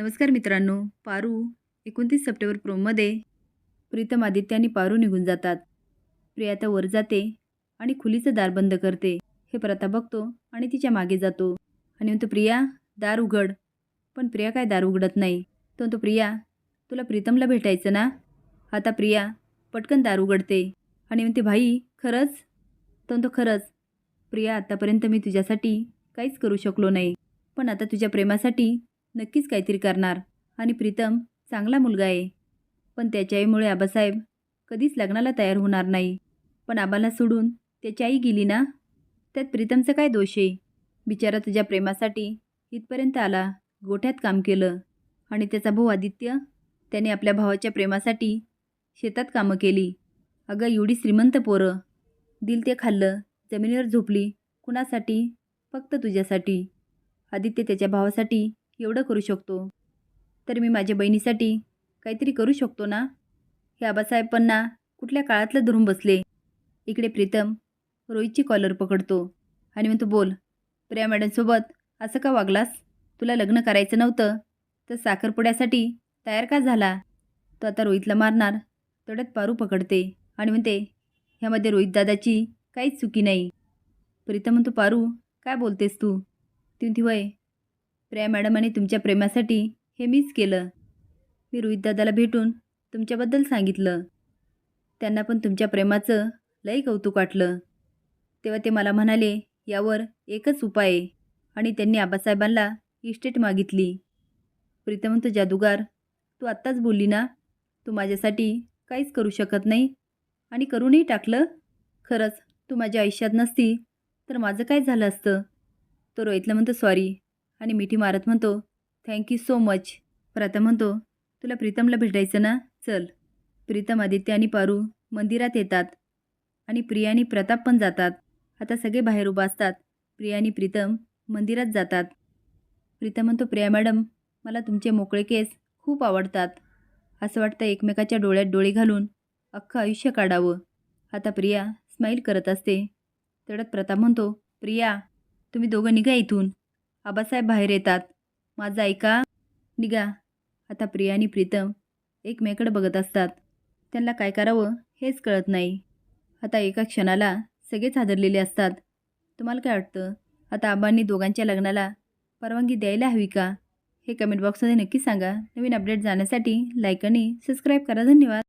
नमस्कार मित्रांनो पारू एकोणतीस सप्टेंबर प्रोमध्ये प्रीतम आदित्य आणि पारू निघून जातात. प्रिया आता वर जाते आणि खुलीचं दार बंद करते. हे प्रथा बघतो आणि तिच्यामागे जातो. आणि म्हणतो प्रिया दार उघड. पण प्रिया काय दार उघडत नाही? तो म्हणतो प्रिया तुला प्रीतमला भेटायचं ना? आता प्रिया पटकन दार उघडते. आणि म्हणते भाई खरंच? तो म्हणतो खरंच. प्रिया आत्तापर्यंत मी तुझ्यासाठी काहीच करू शकलो नाही. पण आता तुझ्या प्रेमासाठी नक्कीच काहीतरी करणार. आणि प्रीतम चांगला मुलगा आहे. पण त्याच्या आईमुळे आबासाहेब कधीच लग्नाला तयार होणार नाही. पण आबाला सोडून त्याची आई गेली ना? त्यात प्रीतमचा काय दोष आहे? बिचारा तुझ्या प्रेमासाठी इथपर्यंत आला गोठ्यात काम केलं. आणि त्याचा भाऊ आदित्य त्याने आपल्या भावाच्या प्रेमासाठी शेतात कामं केली. अगं एवढी श्रीमंत पोरं. दिल ते खाल्लं जमिनीवर झोपली कुणासाठी? फक्त तुझ्यासाठी. आदित्य त्याच्या भावासाठी एवढं करू शकतो. तर मी माझ्या बहिणीसाठी काहीतरी करू शकतो ना? हे आबासाहेब ना कुठल्या काळातलं धरून बसले. इकडे प्रीतम रोहितची कॉलर पकडतो आणि म्हणतो बोल प्रिया मॅडमसोबत असं का वागलास? तुला लग्न करायचं नव्हतं तर साखरपुड्यासाठी तयार का झाला? तो आता रोहितला मारणार तेवढ्यात पारू पकडते आणि म्हणते ह्यामध्ये रोहित दादाची काहीच चुकी नाही. प्रीतम म्हणतो पारू काय बोलतेस तू? ती म्हणती वय प्रिया मॅडम आणि तुमच्या प्रेमासाठी हे मीच केलं. मी रोहित दादाला भेटून तुमच्याबद्दल सांगितलं. त्यांना पण तुमच्या प्रेमाचं लई कौतुक वाटलं. तेव्हा ते मला म्हणाले यावर एकच उपाय आहे. आणि त्यांनी आबासाहेबांना इस्टेट मागितली. प्रीतम म्हणतो जादूगार तू आत्ताच बोलली ना? तू माझ्यासाठी काहीच करू शकत नाही आणि करूनही टाकलं? खरंच तू माझ्या आयुष्यात नसती तर माझं काय झालं असतं? तो रोहितला म्हणतो सॉरी आणि मिठी मारत म्हणतो थँक्यू सो मच प्रथम म्हणतो तुला प्रीतमला भेटायचं ना? चल. प्रीतम आदित्य आणि पारू मंदिरात येतात आणि प्रिया आणि प्रताप पण जातात. आता सगळे बाहेर उभा असतात. प्रिया आणि प्रीतम मंदिरात जातात. प्रीतम म्हणतो प्रिया मॅडम मला तुमचे मोकळे केस खूप आवडतात. असं वाटतं एकमेकाच्या डोळ्यात डोळे घालून अख्खं आयुष्य काढावं. आता प्रिया स्माईल करत असते. तेवढ्यात प्रताप म्हणतो प्रिया तुम्ही दोघं निघा इथून. आबासाहेब बाहेर येतात. माझं ऐका. निघा. आता प्रिया आणि प्रीतम एकमेकडे बघत असतात. त्यांना काय करावं हेच कळत नाही. आता एका क्षणाला सगळेच हादरलेले असतात. तुम्हाला काय वाटतं? आता आबांनी दोघांच्या लग्नाला परवानगी द्यायला हवी का? हे कमेंट बॉक्समध्ये नक्की सांगा. नवीन अपडेट जाण्यासाठी लाईक आणि सबस्क्राईब करा. धन्यवाद.